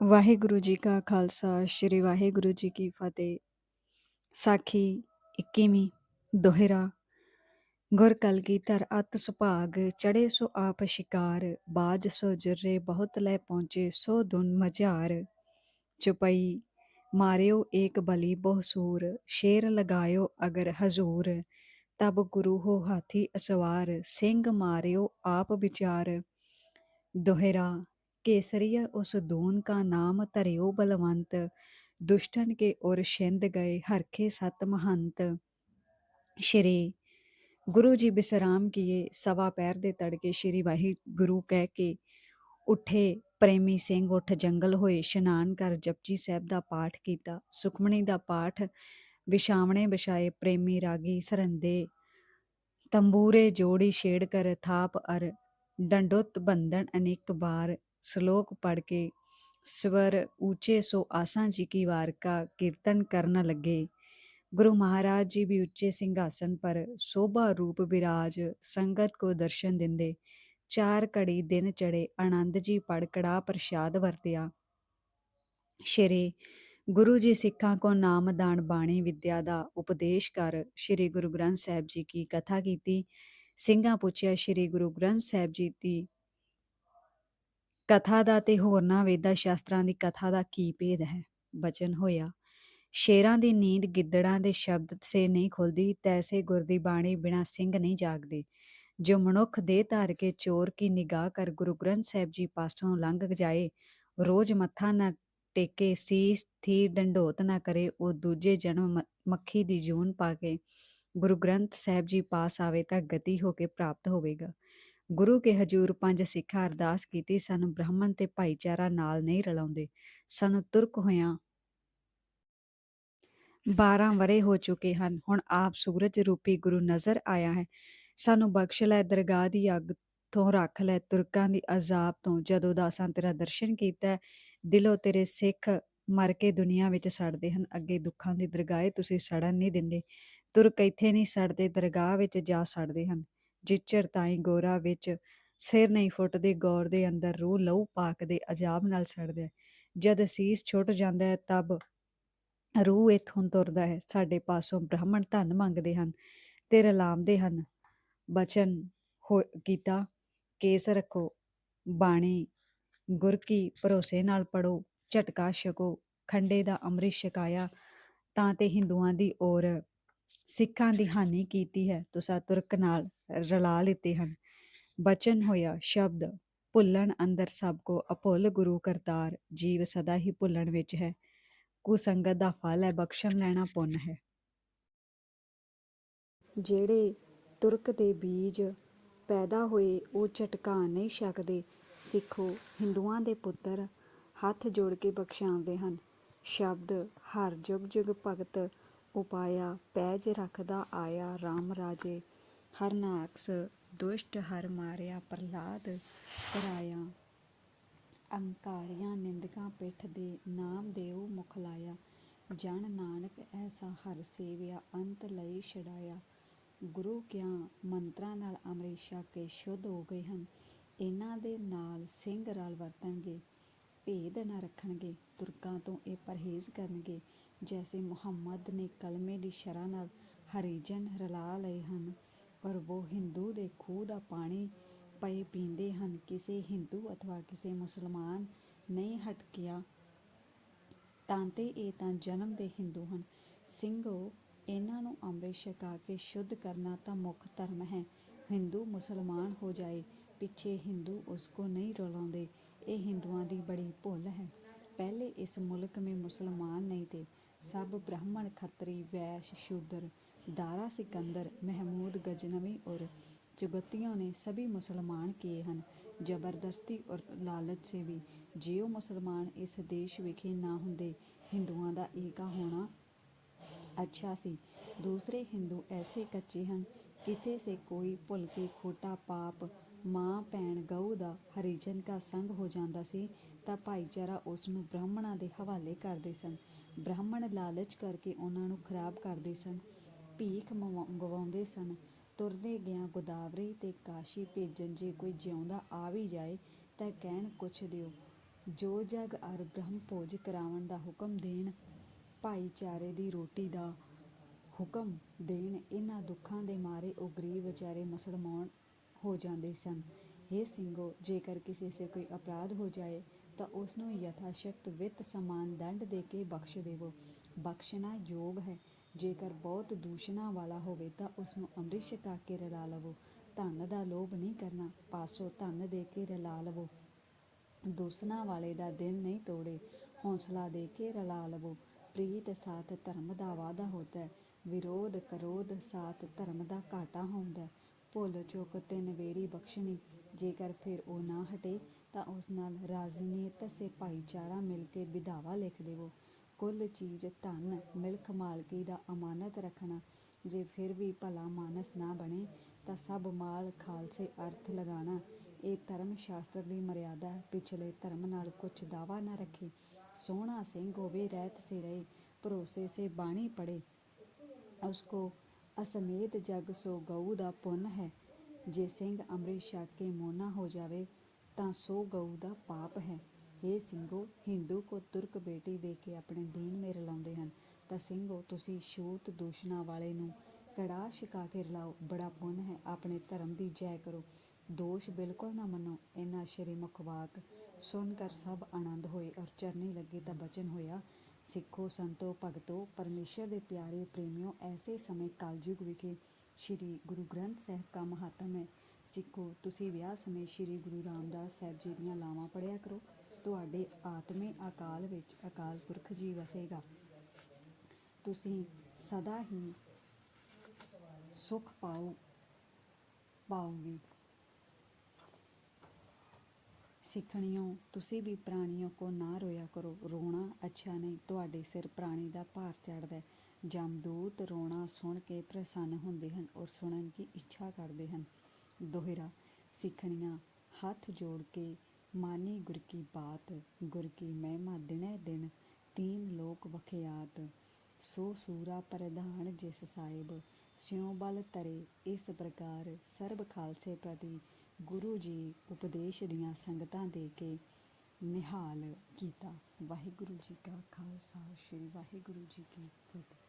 ਵਾਹਿਗੁਰੂ ਜੀ ਕਾ ਖਾਲਸਾ ਸ੍ਰੀ ਵਾਹਿਗੁਰੂ ਜੀ ਕੀ ਫਤਿਹ ਸਾਖੀ 21ਵੀਂ ਦੋਹਰਾ ਗੁਰ ਕਲਗੀ ਧਰ ਅਤ ਸੁਭਾਗ ਚੜੇ ਸੋ ਆਪ ਸ਼ਿਕਾਰ ਬਾਜ ਸੋ ਜਰੇ ਬਹੁਤ ਲੈ ਪਹੁੰਚੇ ਸੋ ਦੁਨ ਮਝਾਰ ਚੁਪਈ ਮਾਰਿਓ ਏਕ ਬਲੀ ਬਹੁ ਸੂਰ ਸ਼ੇਰ ਲਗਾਇਓ ਅਗਰ ਹਜ਼ੂਰ ਤਬ ਗੁਰੂ ਹੋ ਹਾਥੀ ਅਸਵਾਰ ਸਿੰਘ ਮਾਰਿਓ ਆਪ ਵਿਚਾਰ ਦੋਹਰਾ केसरिया उस दून का नाम धरियो बलवंत दुष्टन के ओर छिंद गए हरखे सत महंत ਸ਼੍ਰੀ ਗੁਰੂ ਜੀ ਬਿਸਰਾਮ ਕੀਏ ਸਵਾ ਪੈਰ ਦੇ ਤੜਕੇ ਸ਼੍ਰੀ ਵਾਹਿਗੁਰੂ ਕਹਿ ਕੇ ਉੱਠੇ ਪ੍ਰੇਮੀ ਸਿੰਘ ਉੱਠ ਜੰਗਲ ਹੋਏ ਇਸ਼ਨਾਨ ਕਰ ਜਪਜੀ ਸਾਹਿਬ ਦਾ ਪਾਠ ਕੀਤਾ ਸੁਖਮਣੀ ਦਾ ਪਾਠ ਵਿਛਾਵਣੇ ਵਿਛਾਏ ਪ੍ਰੇਮੀ ਰਾਗੀ ਸਰੰਦੇ ਤੰਬੂਰੇ ਜੋੜੀ ਛੇੜ ਕਰ ਥਾਪ ਅਰ ਡੰਡੋਤ ਬੰਧਨ ਅਨੇਕ ਬਾਰ ਸ਼ਲੋਕ ਪੜ ਕੇ ਸਵਰ ऊंचे सो आसा जी की वार का कीर्तन करने लगे गुरु महाराज जी भी उच्चे सिंहासन पर शोभा रूप विराज संगत को दर्शन दिंदे ਚਾਰ ਘੜੀ ਦਿਨ ਚੜੇ ਆਨੰਦ ਜੀ ਪੜ ਕੜਾ ਪ੍ਰਸ਼ਾਦ ਵਰਤਿਆ ਸ਼੍ਰੀ ਗੁਰੂ ਜੀ ਸਿੱਖਾਂ ਕੋ ਨਾਮ ਦਾਨ ਬਾਣੀ ਵਿਦਿਆ ਦਾ ਉਪਦੇਸ਼ ਕਰ ਸ਼੍ਰੀ ਗੁਰੂ ਗ੍ਰੰਥ ਸਾਹਿਬ ਜੀ ਕੀ ਕਥਾ ਕੀਤੀ ਸਿੰਘਾਂ ਪੁੱਛਿਆ ਸ਼੍ਰੀ ਗੁਰੂ ਗ੍ਰੰਥ ਸਾਹਿਬ ਜੀ ਦੀ ਕਥਾ ਦਾ ਤੇ ਹੋਰਨਾਂ ਵੇਦਾਂ ਸ਼ਾਸਤਰਾਂ ਦੀ ਕਥਾ ਦਾ ਕੀ ਭੇਦ ਹੈ? ਬਚਨ ਹੋਇਆ, ਸ਼ੇਰਾਂ ਦੀ ਨੀਂਦ ਗਿੱਦੜਾਂ ਦੇ ਸ਼ਬਦ ਸੇ ਨਹੀਂ ਖੁੱਲਦੀ, ਤੈਸੇ ਗੁਰ ਦੀ ਬਾਣੀ ਬਿਨਾ ਸਿੰਘ ਨਹੀਂ ਜਾਗਦੇ। ਜੋ ਮਨੁੱਖ ਦੇ ਧਾਰ ਕੇ ਚੋਰ ਕੀ ਨਿਗਾਹ ਕਰ ਗੁਰੂ ਗ੍ਰੰਥ ਸਾਹਿਬ ਜੀ ਪਾਸੋਂ ਲੰਘ ਜਾਏ, ਰੋਜ਼ ਮੱਥਾ ਨਾ ਟੇਕੇ, ਸੀਸ ਥੀ ਡੰਡੋਤ ਨਾ ਕਰੇ, ਉਹ ਦੂਜੇ ਜਨਮ ਮੱਖੀ ਦੀ ਜੂਨ ਪਾ ਕੇ ਗੁਰੂ ਗ੍ਰੰਥ ਸਾਹਿਬ ਜੀ ਪਾਸ ਆਵੇ ਤਾਂ ਗਤੀ ਹੋ ਕੇ ਪ੍ਰਾਪਤ ਹੋਵੇਗਾ। ਗੁਰੂ ਕੇ ਹਜੂਰ ਪੰਜ ਸਿੱਖਾਂ ਅਰਦਾਸ ਕੀਤੀ, ਸਾਨੂੰ ਬ੍ਰਾਹਮਣ ਤੇ ਭਾਈਚਾਰਾ ਨਾਲ ਨਹੀਂ ਰਲਾਉਂਦੇ। ਸਾਨੂੰ ਤੁਰਕ ਹੋਇਆਂ 12 ਵਰੇ ਹੋ ਚੁੱਕੇ ਹਨ। ਹੁਣ ਆਪ ਸੂਰਜ ਰੂਪੀ ਗੁਰੂ ਨਜ਼ਰ ਆਇਆ ਹੈ। ਸਾਨੂੰ ਬਖਸ਼ ਲੈ, ਦਰਗਾਹ ਦੀ ਅੱਗ ਤੋਂ ਰੱਖ ਲੈ, ਤੁਰਕਾਂ ਦੀ ਅਜ਼ਾਬ ਤੋਂ। ਜਦੋਂ ਦਾਸਾਂ ਤੇਰਾ ਦਰਸ਼ਨ ਕੀਤਾ, ਦਿਲੋਂ ਤੇਰੇ ਸਿੱਖ ਮਰ ਕੇ ਦੁਨੀਆ ਵਿੱਚ ਸੜਦੇ ਹਨ। ਅੱਗੇ ਦੁੱਖਾਂ ਦੀ ਦਰਗਾਹੇ ਤੁਸੀਂ ਸੜਨ ਨਹੀਂ ਦਿੰਦੇ। ਤੁਰਕ ਇੱਥੇ ਨਹੀਂ ਸੜਦੇ, ਦਰਗਾਹ ਵਿੱਚ ਜਾ ਸੜਦੇ ਹਨ। ਜਿਚਰ ਤਾਈ ਗੋਰਾ ਵਿੱਚ ਸਿਰ ਨਹੀਂ ਫੁੱਟਦੇ, ਗੌਰ ਦੇ ਅੰਦਰ ਰੂਹ ਲਹੂ ਪਾਕ ਦੇ ਅਜਾਬ ਨਾਲ ਸੜਦਾ ਜਦ ਅਸੀਸ ਛੁੱਟ ਜਾਂਦਾ ਹੈ, ਤਬ ਰੂਹ ਇਥੋਂ ਤੁਰਦਾ ਹੈ। ਸਾਡੇ ਪਾਸੋਂ ਬ੍ਰਾਹਮਣ ਧਨ ਮੰਗਦੇ ਹਨ, ਤੇ ਰਲਾਮਦੇ ਹਨ। ਬਚਨ ਕੀਤਾ, ਕੇਸ ਰੱਖੋ, ਬਾਣੀ, ਗੁਰ ਕੀ ਭਰੋਸੇ ਨਾਲ ਪੜੋ ਝਟਕਾ ਛਕੋ, ਖੰਡੇ ਦਾ ਅੰਮ੍ਰਿਤ ਛਕਾਇਆ, ਤਾਂ ਤੇ ਹਿੰਦੂਆਂ ਦੀ ਔਰ ਸਿੱਖਾਂ ਦੀ ਹਾਨੀ ਕੀਤੀ ਹੈ, ਤੁਸਾਂ ਤੁਰਕ ਨਾਲ ਰਲਾ ਲਿੱਤੇ ਹਨ। ਬਚਨ ਹੋਇਆ, ਸ਼ਬਦ ਭੁੱਲਣ ਅੰਦਰ ਸਭ ਕੋ ਅਭੁੱਲ ਗੁਰੂ ਕਰਤਾਰ, ਜੀਵ ਸਦਾ ਹੀ ਭੁੱਲਣ ਵਿੱਚ ਹੈ। ਕੁਸੰਗਤ ਦਾ ਫਲ ਹੈ, ਬਖਸ਼ਣ ਲੈਣਾ ਪੁੰਨ ਹੈ। ਜਿਹੜੇ ਤੁਰਕ ਦੇ ਬੀਜ ਪੈਦਾ ਹੋਏ, ਉਹ ਝਟਕਾ ਨਹੀਂ ਸਕਦੇ ਸਿੱਖੋ, ਹਿੰਦੂਆਂ ਦੇ ਪੁੱਤਰ ਹੱਥ ਜੋੜ ਕੇ ਬਖਸ਼ਾਉਂਦੇ ਹਨ। ਸ਼ਬਦ, ਹਰ ਜੁਗ ਜੁਗ ਭਗਤ ਉਪਾਇਆ ਪੈਜ ਰੱਖਦਾ ਆਇਆ RAM ਰਾਜੇ। ਹਰ ਨਾਕਸ ਦੁਸ਼ਟ ਹਰ ਮਾਰਿਆ ਪ੍ਰਲਾਦ ਕਰਾਇਆ ਅੰਕਾਰੀਆਂ ਨਿੰਦਕਾਂ ਪਿੱਠ ਦੇ ਨਾਮ ਦੇਉ ਮੁਖ ਲਾਇਆ। ਜਨ ਨਾਨਕ ਐਸਾ ਹਰ ਸੇਵਿਆ ਅੰਤ ਲਈ ਛਡਾਇਆ। ਗੁਰੂ ਕਿਆ ਮੰਤਰਾਂ ਨਾਲ ਅੰਮ੍ਰਿਤ ਛਕ ਕੇ ਸ਼ੁੱਧ ਹੋ ਗਏ ਹਨ। ਇਹਨਾਂ ਦੇ ਨਾਲ ਸਿੰਘ ਰਲ ਵਰਤਣਗੇ। ਭੇਦ ਨਾ ਰੱਖਣਗੇ, ਤੁਰਕਾਂ ਤੋਂ ਇਹ ਪਰਹੇਜ਼ ਕਰਨਗੇ। ਜੈਸੇ ਮੁਹੰਮਦ ਨੇ ਕਲਮੇ ਦੀ ਸ਼ਰਾ ਨਾਲ ਹਰੀਜਨ ਰਲਾ ਲਏ ਹਨ, ਪਰ ਉਹ ਹਿੰਦੂ ਦੇ ਖੂਹ ਦਾ ਪਾਣੀ ਪਏ ਪੀਂਦੇ ਹਨ। ਕਿਸੇ ਹਿੰਦੂ ਅਥਵਾ ਕਿਸੇ ਮੁਸਲਮਾਨ ਨਹੀਂ ਹਟਕਿਆ ਤਾਂ ਇਹ ਤਾਂ ਜਨਮ ਦੇ ਹਿੰਦੂ ਹਨ। ਸਿੰਘੋ, ਇਹਨਾਂ ਨੂੰ ਅੰਮ੍ਰਿਤ ਛਕਾ ਕੇ ਸ਼ੁੱਧ ਕਰਨਾ ਤਾਂ ਮੁੱਖ ਧਰਮ ਹੈ। ਹਿੰਦੂ ਮੁਸਲਮਾਨ ਹੋ ਜਾਏ, ਪਿੱਛੇ ਹਿੰਦੂ ਉਸ ਕੋ ਨਹੀਂ ਰਲਾਉਂਦੇ। ਇਹ ਹਿੰਦੂਆਂ ਦੀ ਬੜੀ ਭੁੱਲ ਹੈ ਪਹਿਲੇ ਇਸ ਮੁਲਕ में मुसलमान नहीं थे सब ब्राह्मण खत्री वैश्य शूद्र दारा सिकंदर महमूद गजनवी और चुगतियों ने सभी मुसलमान किए हैं ਜ਼ਬਰਦਸਤੀ ਔਰ ਲਾਲਚ ਸੇ ਵੀ ਜਿਉ ਮੁਸਲਮਾਨ ਇਸ ਦੇਸ਼ ਵਿਖੇ ਨਾ ਹੁੰਦੇ ਹਿੰਦੂਆਂ ਦਾ ਏਕਾ ਹੋਣਾ ਅੱਛਾ ਸੀ ਦੂਸਰੇ ਹਿੰਦੂ ਐਸੇ ਕੱਚੇ ਹਨ ਕਿਸੇ ਸੇ ਕੋਈ ਭੁੱਲ ਕੇ ਖੋਟਾ ਪਾਪ ਮਾਂ ਭੈਣ ਗਊ ਦਾ ਹਰੀਜਨ ਦਾ ਸੰਗ ਹੋ ਜਾਂਦਾ ਸੀ, ਤਾਂ ਭਾਈਚਾਰਾ ਉਸ ਨੂੰ ਬ੍ਰਾਹਮਣਾਂ ਦੇ ਹਵਾਲੇ ਕਰਦੇ ਸਨ। ਬ੍ਰਾਹਮਣ ਲਾਲਚ ਕਰਕੇ ਉਹਨਾਂ ਨੂੰ ਖਰਾਬ ਕਰਦੇ ਸਨ। ਭੀਖ ਮੰਗਵਾਉਂਦੇ ਸਨ। ਤੁਰਦੇ ਗਿਆ ਗੋਦਾਵਰੀ ਤੇ ਕਾਸ਼ੀ ਭੇਜਣ ਜੇ ਕੋਈ ਜਿਉਂਦਾ ਆ ਵੀ ਜਾਏ, ਤਾਂ ਕਹਿਣ ਕੁਛ ਦਿਓ। ਜੋ ਜਗ ਅਰ ਬ੍ਰਹਮ ਭੋਜ ਕਰਾਵਣ ਦਾ ਹੁਕਮ ਦੇਣ, ਭਾਈਚਾਰੇ ਦੀ ਰੋਟੀ ਦਾ ਹੁਕਮ ਦੇਣ, ਇਹਨਾਂ ਦੁੱਖਾਂ ਦੇ ਮਾਰੇ ਉਹ ਗਰੀਬ ਵਿਚਾਰੇ ਮਸਲਮਾਨ ਹੋ ਜਾਂਦੇ ਸਨ। हे ਸਿੰਘੋ, ਜੇਕਰ ਕਿਸੇ ਸੇ ਕੋਈ ਅਪਰਾਧ ਹੋ ਜਾਏ, ਤਾਂ ਉਸ ਨੂੰ ਯਥਾਸ਼ਕਤ ਵਿੱਤ ਸਮਾਨ ਦੰਡ ਦੇ ਕੇ ਬਖਸ਼ ਦੇਵੋ। ਬਖਸ਼ਣਾ ਯੋਗ ਹੈ। ਜੇਕਰ ਬਹੁਤ ਦੂਸ਼ਣਾ ਵਾਲਾ ਹੋਵੇ, ਤਾਂ ਉਸ ਨੂੰ ਅੰਮ੍ਰਿਤ ਛਕਾ ਕੇ ਰਲਾ ਲਵੋ। ਧਨ ਦਾ ਲੋਭ ਨਹੀਂ ਕਰਨਾ, ਪਾਸੋਂ ਧਨ ਦੇ ਕੇ ਰਲਾ ਲਵੋ। ਦੂਸਣਾ ਵਾਲੇ ਦਾ ਦਿਲ ਨਹੀਂ ਤੋੜੇ, ਹੌਸਲਾ ਦੇ ਕੇ ਰਲਾ ਲਵੋ। ਪ੍ਰੀਤ ਸਾਥ ਧਰਮ ਦਾ ਵਾਦਾ ਹੁੰਦਾ ਹੈ। ਵਿਰੋਧ ਕਰੋਧ ਸਾਥ ਧਰਮ ਦਾ ਘਾਟਾ ਹੁੰਦਾ ਹੈ। ਭੁੱਲ ਚੁੱਕ ਤਿੰਨ ਵੇਰੀ ਬਖਸ਼ਣੀ। ਜੇਕਰ ਫਿਰ ਉਹ ਨਾ ਹਟੇ, ਤਾਂ ਉਸ ਨਾਲ ਰਾਜਨੀਤ ਸੇ ਭਾਈਚਾਰਾ ਮਿਲ ਕੇ ਵਿਧਾਵਾ ਲਿਖ ਦੇਵੋ। ਕੁੱਲ ਚੀਜ਼ ਧਨ ਮਿਲਕ ਮਾਲਕੀ ਦਾ ਅਮਾਨਤ ਰੱਖਣਾ। ਜੇ ਫਿਰ ਵੀ ਭਲਾ ਮਾਨਸ ਨਾ ਬਣੇ, ਤਾਂ ਸਭ ਮਾਲ ਖਾਲਸੇ ਅਰਥ ਲਗਾਣਾ। ਇਹ ਧਰਮ ਸ਼ਾਸਤਰ ਦੀ ਮਰਿਆਦਾ ਪਿਛਲੇ ਧਰਮ ਨਾਲ ਕੁਛ ਦਾਵਾ ਨਾ ਰੱਖੇ। ਸੋਹਣਾ ਸਿੰਘ ਹੋਵੇ, ਰਹਿਤ ਸੇ ਰਹੇ ਭਰੋਸੇ ਸੇ ਬਾਣੀ ਪੜੇ ਉਸਕੋ ਅਸਮੇਤ ਜਗ ਸੋ ਗਊ ਦਾ ਪੁੰਨ ਹੈ। ਜੇ ਸਿੰਘ ਅੰਮ੍ਰਿਤ ਛਕ ਕੇ ਮੋਨਾ ਹੋ ਜਾਵੇ, ਤਾਂ ਸੋ ਗਊ ਦਾ ਪਾਪ ਹੈ। ਇਹ ਸਿੰਘੋ, ਹਿੰਦੂ ਕੋ ਤੁਰਕ ਬੇਟੀ ਦੇ ਕੇ ਆਪਣੇ ਦੀਨ ਮੇ ਰਲਾਉਂਦੇ ਹਨ। ਤਾਂ ਸਿੰਘੋ, ਤੁਸੀਂ ਛੂਤ ਦੂਸ਼ਣਾ ਵਾਲੇ ਨੂੰ ਕੜਾ ਛਕਾ ਕੇ ਰਲਾਓ। ਬੜਾ ਪੁੰਨ ਹੈ, ਆਪਣੇ ਧਰਮ ਦੀ ਜੈ ਕਰੋ। ਦੋਸ਼ ਬਿਲਕੁਲ ਨਾ ਮੰਨੋ। ਇਹਨਾਂ ਸ਼੍ਰੀ ਮੁਖਵਾਕ ਸੁਣ ਕਰ ਸਭ ਆਨੰਦ ਹੋਏ ਔਰ ਚਰਨੀ ਲੱਗੇ ਤਾਂ ਬਚਨ ਹੋਇਆ। ਸਿੱਖੋ, ਸੰਤੋ, ਭਗਤੋ, ਪਰਮੇਸ਼ਰ ਦੇ ਪਿਆਰੇ ਪ੍ਰੇਮਿਓ, ਐਸੇ ਸਮੇਂ ਕਲਯੁਗ ਵਿਖੇ ਸ਼੍ਰੀ ਗੁਰੂ ਗ੍ਰੰਥ ਸਾਹਿਬ ਦਾ ਮਹਾਤਮ ਹੈ। ਸਿੱਖੋ, ਤੁਸੀਂ ਵਿਆਹ ਸਮੇਂ ਸ਼੍ਰੀ ਗੁਰੂ ਰਾਮਦਾਸ ਸਾਹਿਬ ਜੀ ਦੀਆਂ ਲਾਵਾਂ ਪੜਿਆ ਕਰੋ। ਤੁਹਾਡੇ ਆਤਮੇ ਅਕਾਲ ਵਿੱਚ ਅਕਾਲ ਪੁਰਖ ਜੀ ਵਸੇਗਾ। ਤੁਸੀਂ ਸਦਾ ਹੀ ਸੁਖ ਪਾਓ, ਪਾਓਗੇ। ਸਿੱਖਣੀਓ, ਤੁਸੀਂ ਵੀ ਪ੍ਰਾਣੀਆਂ ਕੋ ਨਾ ਰੋਇਆ ਕਰੋ। ਰੋਣਾ ਅੱਛਾ ਨਹੀਂ, ਤੁਹਾਡੇ ਸਿਰ ਪ੍ਰਾਣੀ ਦਾ ਭਾਰ ਚੜਦਾ ਜਮਦੂਤ ਰੋਣਾ ਸੁਣ ਕੇ ਪ੍ਰਸੰਨ ਹੁੰਦੇ ਹਨ ਔਰ ਸੁਣਨ ਦੀ ਇੱਛਾ ਕਰਦੇ ਹਨ। ਦੋਹਰਾ, ਸਿੱਖਣੀਆਂ, ਹੱਥ ਜੋੜ ਕੇ ਮਾਨੀ ਗੁਰ ਕੀ ਬਾਤ, ਗੁਰ ਕੀ ਮਹਿਮਾ ਦਿਨੈ ਦਿਨ ਤੀਨ ਲੋਕ ਵਖਿਆਤ। ਸੋ ਸੂਰਾ ਪ੍ਰਧਾਨ ਜਿਸ ਸਾਹਿਬ, ਸਿਉ ਬਲ ਤਰੇ ਇਸ ਪ੍ਰਕਾਰ ਸਰਬ ਖਾਲਸੇ ਪ੍ਰਤੀ ਗੁਰੂ ਜੀ ਉਪਦੇਸ਼ ਦੀਆਂ ਸੰਗਤਾਂ ਦੇ ਕੇ ਨਿਹਾਲ ਕੀਤਾ। ਵਾਹਿਗੁਰੂ ਜੀ ਕਾ ਖਾਲਸਾ, ਸ੍ਰੀ ਵਾਹਿਗੁਰੂ ਜੀ ਕੀ ਫਤਿਹ।